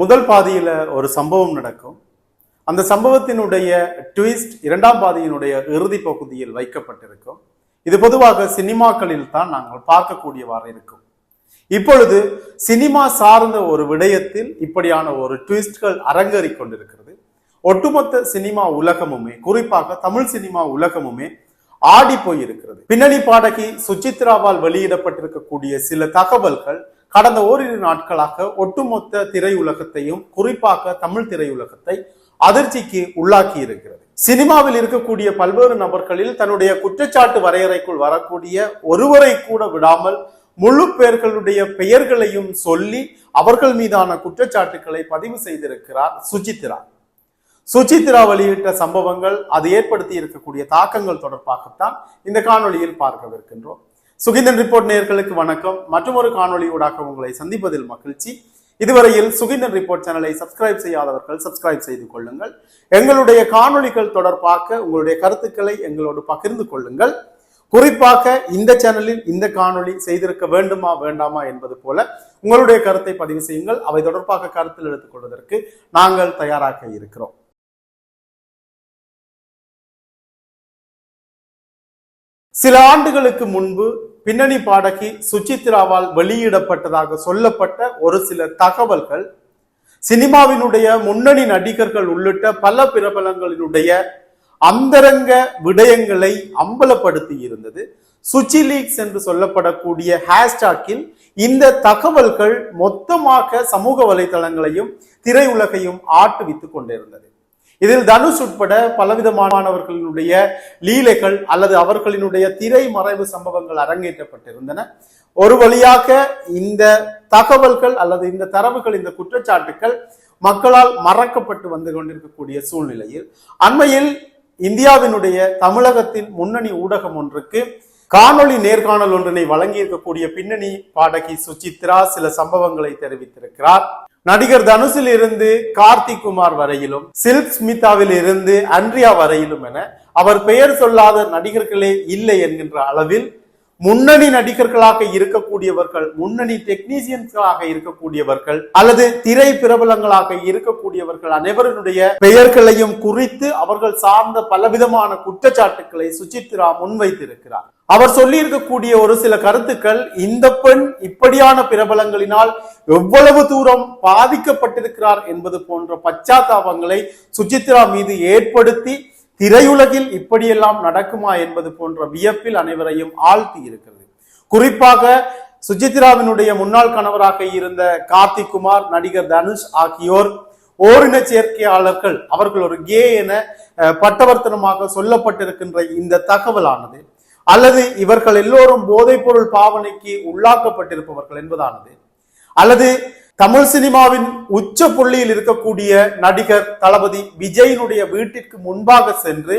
முதல் பாதியில் ஒரு சம்பவம் நடக்கும். அந்த சம்பவத்தினுடைய ட்விஸ்ட் இரண்டாம் பாதியினுடைய இறுதி பகுதியில் வைக்கப்பட்டிருக்கும். இது பொதுவாக சினிமாக்களில் தான் நாங்கள் பார்க்கக்கூடியவாறு இருக்கும். இப்பொழுது சினிமா சார்ந்த ஒரு விடயத்தில் இப்படியான ஒரு ட்விஸ்ட்கள் அரங்கேறிக் கொண்டிருக்கிறது. ஒட்டுமொத்த சினிமா உலகமுமே குறிப்பாக தமிழ் சினிமா உலகமுமே ஆடி போயிருக்கிறது. பின்னணி பாடகி சுச்சித்ராவால் வெளியிடப்பட்டிருக்கக்கூடிய சில தகவல்கள் கடந்த ஓரிரு நாட்களாக ஒட்டுமொத்த திரையுலகத்தையும் குறிப்பாக தமிழ் திரையுலகத்தை அதிர்ச்சிக்கு உள்ளாக்கி இருக்கிறது. சினிமாவில் இருக்கக்கூடிய பல்வேறு நபர்களில் தன்னுடைய குற்றச்சாட்டு வரையறைக்குள் வரக்கூடிய ஒருவரை கூட விடாமல் முழு பேர்களுடைய பெயர்களையும் சொல்லி அவர்கள் மீதான குற்றச்சாட்டுகளை பதிவு செய்திருக்கிறார் சுஜித்ரா. சுஜித்ரா வெளியிட்ட சம்பவங்கள் அது ஏற்படுத்தி இருக்கக்கூடிய தாக்கங்கள் தொடர்பாகத்தான் இந்த காணொளியில் பார்க்கவிருக்கின்றோம். சுகிந்தன் ரிப்போர்ட் நேர்களுக்கு வணக்கம். மற்றும் ஒரு காணொலி ஊடாக உங்களை சந்திப்பதில் மகிழ்ச்சி. இதுவரையில் சுகிந்தன் ரிப்போர்ட் சேனலை சப்ஸ்கிரைப் செய்யாதவர்கள் சப்ஸ்கிரைப் செய்து கொள்ளுங்கள். எங்களுடைய காணொளிகள் தொடர்பாக உங்களுடைய கருத்துக்களை எங்களோடு பகிர்ந்து கொள்ளுங்கள். குறிப்பாக இந்த சேனலில் இந்த காணொளி செய்திருக்க வேண்டுமா வேண்டாமா என்பது போல உங்களுடைய கருத்தை பதிவு செய்யுங்கள். அவை தொடர்பாக கருத்தில் எடுத்துக் கொள்வதற்கு நாங்கள் தயாராக இருக்கிறோம். சில ஆண்டுகளுக்கு முன்பு பின்னணி பாடகி சுச்சித்ராவால் வெளியிடப்பட்டதாக சொல்லப்பட்ட ஒரு சில தகவல்கள் சினிமாவினுடைய முன்னணி நடிகர்கள் உள்ளிட்ட பல பிரபலங்களினுடைய அந்தரங்க விடயங்களை அம்பலப்படுத்தி இருந்தது. சுச்சி லீக்ஸ் என்று சொல்லப்படக்கூடிய ஹேஷ்டாக்கில் இந்த தகவல்கள் மொத்தமாக சமூக வலைதளங்களையும் திரையுலகையும் ஆட்டுவித்துக் கொண்டிருந்தது. இதில் தனுஷ் உட்பட பலவிதமானவர்களினுடைய லீலைகள் அல்லது அவர்களினுடைய திரை மறைவு சம்பவங்கள் அரங்கேற்றப்பட்டிருந்தன. ஒரு வழியாக இந்த தகவல்கள் அல்லது இந்த தரவுகள் இந்த குற்றச்சாட்டுகள் மக்களால் மறக்கப்பட்டு வந்து கொண்டிருக்கக்கூடிய சூழ்நிலையில் அண்மையில் இந்தியாவினுடைய தமிழகத்தின் முன்னணி ஊடகம் ஒன்றுக்கு காணொளி நேர்காணல் ஒன்றினை வழங்கியிருக்கக்கூடிய பின்னணி பாடகி சுசித்ரா சில சம்பவங்களை தெரிவித்திருக்கிறார். நடிகர் தனுஷில் இருந்து கார்த்திக் குமார் வரையிலும் சில்க் ஸ்மிதாவில் இருந்து அன்ரியா வரையிலும் என அவர் பெயர் சொல்லாத நடிகர்களே இல்லை என்கின்ற அளவில் முன்னணி நடிகர்களாக இருக்கக்கூடியவர்கள் முன்னணி டெக்னீசியன்ஸ்களாக இருக்கக்கூடியவர்கள் அல்லது திரை பிரபலங்களாக இருக்கக்கூடியவர்கள் அனைவருடைய பெயர்களையும் குறித்து அவர்கள் சார்ந்த பலவிதமான குற்றச்சாட்டுக்களை சுசித்ரா முன்வைத்திருக்கிறார். அவர் சொல்லி இருக்கக்கூடிய ஒரு சில கருத்துக்கள் இந்த பெண் இப்படியான பிரபலங்களினால் எவ்வளவு தூரம் பாதிக்கப்பட்டிருக்கிறார் என்பது போன்ற பச்சாத்தாபங்களை சுசித்ரா மீது ஏற்படுத்தி திரையுலகில் இப்படியெல்லாம் நடக்குமா என்பது போன்ற வியப்பில் அனைவரையும் ஆழ்த்தி இருக்கிறது. குறிப்பாக சுஜித்ராவினுடைய முன்னாள் கணவராக இருந்த கார்த்திக் குமார் நடிகர் தனுஷ் ஆகியோர் ஓரின சேர்க்கையாளர்கள் அவர்கள் ஒரு கே என பட்டவர்த்தனமாக சொல்லப்பட்டிருக்கின்ற இந்த தகவலானது அல்லது இவர்கள் எல்லோரும் போதைப்பொருள் பாவனைக்கு உள்ளாக்கப்பட்டிருப்பவர்கள் என்பதானது அல்லது தமிழ் சினிமாவின் உச்ச புள்ளியில் இருக்கக்கூடிய நடிகர் தளபதி விஜயினுடைய வீட்டிற்கு முன்பாக சென்று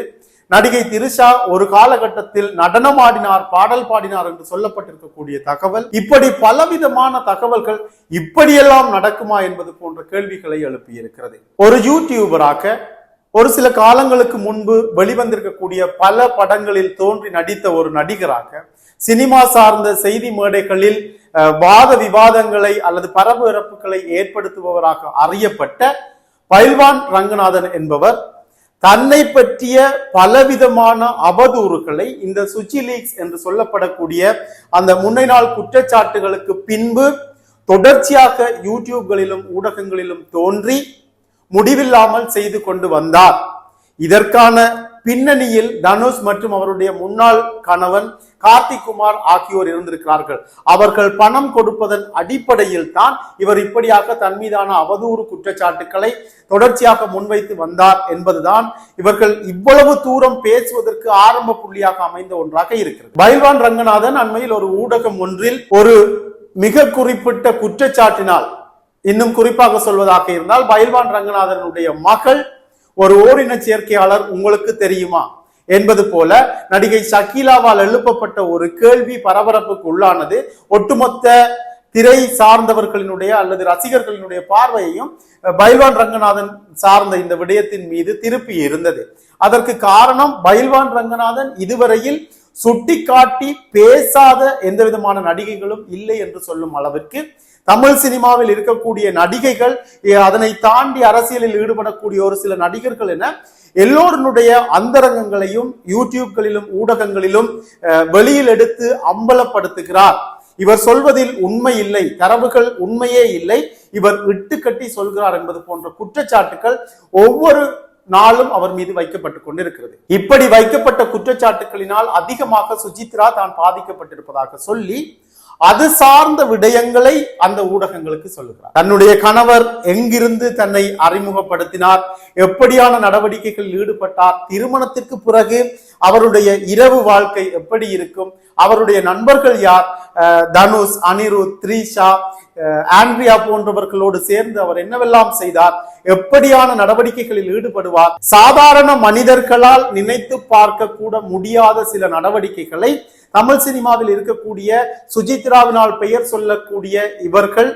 நடிகை திரிஷா ஒரு காலகட்டத்தில் நடனம் ஆடினார் பாடல் பாடினார் என்று சொல்லப்பட்டிருக்கக்கூடிய தகவல். இப்படி பலவிதமான தகவல்கள் இப்படியெல்லாம் நடக்குமா என்பது போன்ற கேள்விகளை எழுப்பியிருக்கிறது. ஒரு யூடியூபராக ஒரு சில காலங்களுக்கு முன்பு வெளிவந்திருக்கக்கூடிய பல படங்களில் தோன்றி நடித்த ஒரு நடிகராக சினிமா சார்ந்த செய்தி மேடைகளில் வாத விவாதங்களை அல்லது பரபரப்புகளை ஏற்படுத்துபவராக அறியப்பட்ட பைல்வான் ரங்கநாதன் என்பவர் தன்னை பற்றிய பலவிதமான அவதூறுகளை இந்த சுச்சி லீக்ஸ் என்று சொல்லப்படக்கூடிய அந்த முன்னை நாள் குற்றச்சாட்டுகளுக்கு பின்பு தொடர்ச்சியாக யூடியூப்களிலும் ஊடகங்களிலும் தோன்றி முடிவில்லாமல் செய்து கொண்டு வந்தார். இதற்கான பின்னணியில் தனுஷ் மற்றும் அவருடைய முன்னாள் கணவன் கார்த்திக் குமார் ஆகியோர் இருந்திருக்கிறார்கள். அவர்கள் பணம் கொடுப்பதன் அடிப்படையில் தான் இவர் இப்படியாக தன் மீதான அவதூறு குற்றச்சாட்டுக்களை தொடர்ச்சியாக முன்வைத்து வந்தார் என்பதுதான் இவர்கள் இவ்வளவு தூரம் பேசுவதற்கு ஆரம்ப புள்ளியாக அமைந்த ஒன்றாக இருக்கிறது. பைல்வான் ரங்கநாதன் அண்மையில் ஒரு ஊடகம் ஒன்றில் ஒரு மிக குறிப்பிட்ட குற்றச்சாட்டினால் இன்னும் குறிப்பாக சொல்வதாக இருந்தால் பயில்வான் ரங்கநாதனுடைய மகள் ஒரு ஓரின சேர்க்கையாளர் உங்களுக்கு தெரியுமா? என்பது போல நடிகை ஷக்கீலாவால் எழுப்பப்பட்ட ஒரு கேள்வி பரபரப்புக்கு உள்ளானது ஒட்டுமொத்த திரை சார்ந்தவர்களினுடைய அல்லது ரசிகர்களினுடைய பார்வையையும் பைல்வான் ரங்கநாதன் சார்ந்த இந்த விடயத்தின் மீது திருப்பி இருந்தது. அதற்கு காரணம் பயில்வான் ரங்கநாதன் இதுவரையில் சுட்டி காட்டி பேசாத எந்த விதமான நடிகைகளும் இல்லை என்று சொல்லும் அளவிற்கு தமிழ் சினிமாவில் இருக்கக்கூடிய நடிகைகள் அதனை தாண்டி அரசியலில் ஈடுபடக்கூடிய ஒரு சில நடிகர்கள் என எல்லோருடைய அந்தரங்கங்களையும் யூடியூப்களிலும் ஊடகங்களிலும் வெளியில் எடுத்து அம்பலப்படுத்துகிறார். இவர் சொல்வதில் உண்மை இல்லை. தரவுகள் உண்மையே இல்லை. இவர் இட்டுக்கட்டி சொல்கிறார் என்பது போன்ற குற்றச்சாட்டுகள் ஒவ்வொரு நாளும் அவர் மீது வைக்கப்பட்டுக் கொண்டிருக்கிறது. இப்படி வைக்கப்பட்ட குற்றச்சாட்டுகளினால் அதிகமாக சுஜித்ரா தான் பாதிக்கப்பட்டிருப்பதாக சொல்லி அது சார்ந்த விடயங்களை அந்த ஊடகங்களுக்கு சொல்லுகிறார். தன்னுடைய கணவர் எங்கிருந்து தன்னை அறிமுகப்படுத்தினார்? எப்படியான நடவடிக்கைகளில் ஈடுபட்டார்? திருமணத்திற்கு பிறகு அவருடைய இரவு வாழ்க்கை எப்படி இருக்கும்? அவருடைய நண்பர்கள் யார்? தனுஷ் அனிருத் த்ரீஷா ஆண்ட்ரியா போன்றவர்களோடு சேர்ந்து அவர் என்னவெல்லாம் செய்தார்? எப்படியான நடவடிக்கைகளில் ஈடுபடுவார்? சாதாரண மனிதர்களால் நினைத்து பார்க்க கூட முடியாத சில நடவடிக்கைகளை தமிழ் சினிமாவில் இருக்கக்கூடிய சுஜித்ராவினால் பெயர் சொல்லக்கூடிய இவர்கள்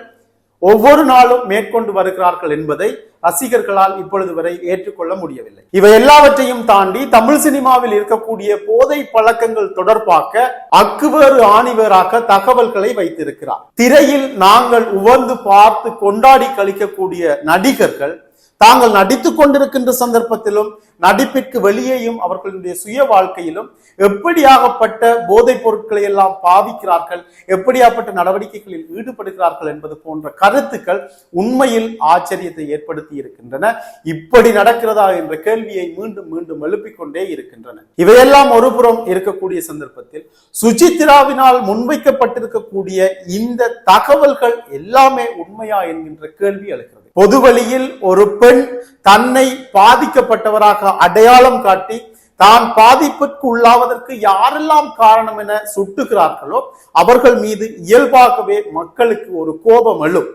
ஒவ்வொரு நாளும் மேற்கொண்டு வருகிறார்கள் என்பதை ரசிகர்களால் இப்பொழுது வரை ஏற்றுக்கொள்ள முடியவில்லை. இவை எல்லாவற்றையும் தாண்டி தமிழ் சினிமாவில் இருக்கக்கூடிய போதை பழக்கங்கள் தொடர்பாக அக்குவேறு ஆணிவராக தகவல்களை வைத்திருக்கிறார். திரையில் நாங்கள் உவந்து பார்த்து கொண்டாடி கழிக்கக்கூடிய நடிகர்கள் தாங்கள் நடித்துக் கொண்டிருக்கின்ற சந்தர்ப்பத்திலும் நடிப்பிற்கு வெளியேயும் அவர்களுடைய சுய வாழ்க்கையிலும் எப்படியாகப்பட்ட போதைப் பொருட்களை எல்லாம் பாவிக்கிறார்கள் எப்படியாப்பட்ட நடவடிக்கைகளில் ஈடுபடுகிறார்கள் என்பது போன்ற கருத்துக்கள் உண்மையில் ஆச்சரியத்தை ஏற்படுத்தி இருக்கின்றன. இப்படி நடக்கிறதா என்ற கேள்வியை மீண்டும் மீண்டும் எழுப்பிக் கொண்டே இருக்கின்றன. இவையெல்லாம் ஒருபுறம் இருக்கக்கூடிய சந்தர்ப்பத்தில் சுஜித்ராவினால் முன்வைக்கப்பட்டிருக்கக்கூடிய இந்த தகவல்கள் எல்லாமே உண்மையா என்கின்ற கேள்வி எழுகிறது பொதுவழியில் ஒரு பெண் தன்னை பாதிக்கப்பட்டவராக அடையாளம் காட்டி தான் பாதிப்புக்கு உள்ளாவதற்கு யாரெல்லாம் காரணம் என சுட்டுகிறார்களோ அவர்கள் மீது இயல்பாகவே மக்களுக்கு ஒரு கோபம் எழும்.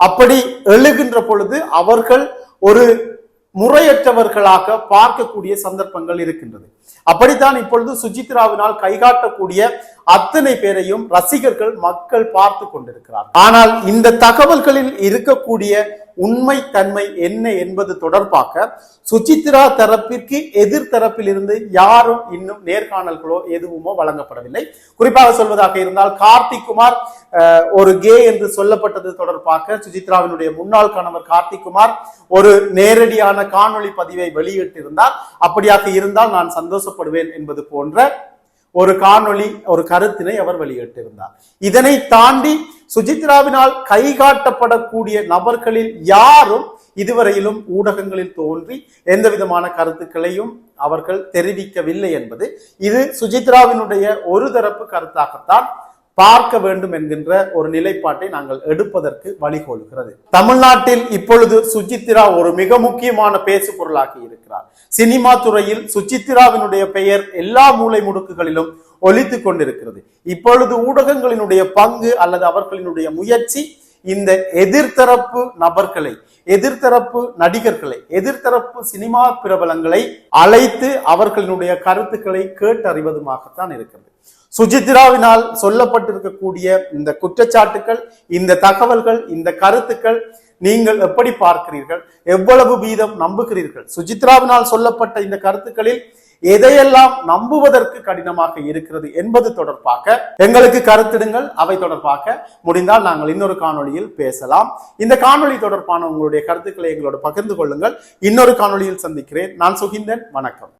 அப்படி எழுகின்ற பொழுது அவர்கள் ஒரு முறையற்றவர்களாக பார்க்கக்கூடிய சந்தர்ப்பங்கள் இருக்கின்றது. அப்படித்தான் இப்பொழுது சுஜித்ராவினால் கைகாட்டக்கூடிய அத்தனை பேரையும் ரசிகர்கள் மக்கள் பார்த்து கொண்டிருக்கிறார் ஆனால் இந்த தகவல்களில் இருக்கக்கூடிய உண்மை தன்மை என்ன என்பது தொடர்பாக சுசித்ரா தரப்பிற்கு எதிர் தரப்பிலிருந்து யாரும் இன்னும் நேர்காணல்களோ எதுவுமோ வழங்கப்படவில்லை. குறிப்பாக சொல்வதாக இருந்தால் கார்த்திக் குமார் ஒரு கே என்று சொல்லப்பட்டது தொடர்பாக சுசித்ராவினுடைய முன்னாள் கணவர் கார்த்திக் குமார் ஒரு நேரடியான காணொளி பதிவை வெளியிட்டிருந்தார். அப்படியாக இருந்தால் நான் சந்தோஷப்படுவேன் என்பது போன்ற ஒரு காணொளி ஒரு கருத்தினை அவர் வெளியிட்டிருந்தார். இதனை தாண்டி சுஜித்ராவினால் கைகாட்டப்படக்கூடிய நபர்களில் யாரும் இதுவரையிலும் ஊடகங்களில் தோன்றி எந்த விதமான கருத்துக்களையும் அவர்கள் தெரிவிக்கவில்லை என்பது இது சுஜித்ராவினுடைய ஒரு தரப்பு கருத்தாகத்தான் பார்க்க வேண்டும் என்கின்ற ஒரு நிலைப்பாட்டை நாங்கள் எடுப்பதற்கு வழிகோலுகிறது. தமிழ்நாட்டில் இப்பொழுது சுஜித்ரா ஒரு மிக முக்கியமான பேசு பொருளாகி இருக்கிறார். சினிமா துறையில் சுஜித்ராவினுடைய பெயர் எல்லா மூலை முடுக்குகளிலும் ஒலித்துக் கொண்டிருக்கிறது. இப்பொழுது ஊடகங்களினுடைய பங்கு அல்லது அவர்களினுடைய முயற்சி இந்த எதிர்த்தரப்பு நபர்களை எதிர்த்தரப்பு நடிகர்களை எதிர்த்தரப்பு சினிமா பிரபலங்களை அழைத்து அவர்களினுடைய கருத்துக்களை கேட்டறிவதுமாகத்தான் இருக்கிறது. சுஜித்ராவினால் சொல்லப்பட்டிருக்கக்கூடிய இந்த குற்றச்சாட்டுக்கள் இந்த தகவல்கள் இந்த கருத்துக்கள் நீங்கள் எப்படி பார்க்கிறீர்கள்? எவ்வளவு வீதம் நம்புகிறீர்கள்? சுஜித்ராவினால் சொல்லப்பட்ட இந்த கருத்துக்களில் எதையெல்லாம் நம்புவதற்கு கடினமாக இருக்கிறது என்பது தொடர்பாக எங்களுக்கு கருத்திடுங்கள். அவை தொடர்பாக முடிந்தால் நாங்கள் இன்னொரு காணொளியில் பேசலாம். இந்த காணொளி தொடர்பான உங்களுடைய கருத்துக்களை எங்களோட பகிர்ந்து கொள்ளுங்கள். இன்னொரு காணொளியில் சந்திக்கிறேன். நான் சுகிந்தன். வணக்கம்.